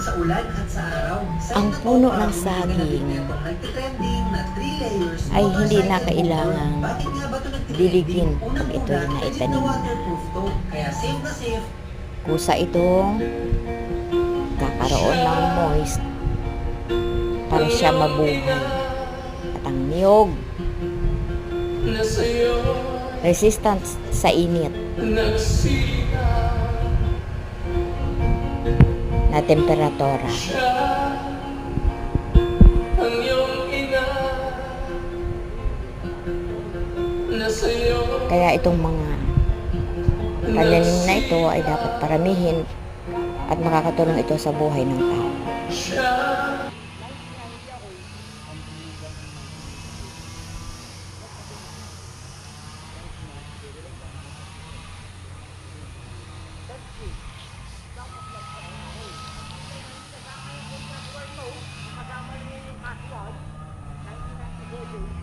sa ulan at sa araw. Sa Ang ito, puno ng saging ay hindi na kailangang ito diligin pag legit na naitanim na. waterproof to. Kaya safe na safe Kusa itong kakaroon ng moist para siya mabuhay. At ang niyog, resistant sa init na temperatura. Kaya itong mga pananim na ito ay dapat paramihin at makakatulong ito sa buhay ng tao. you.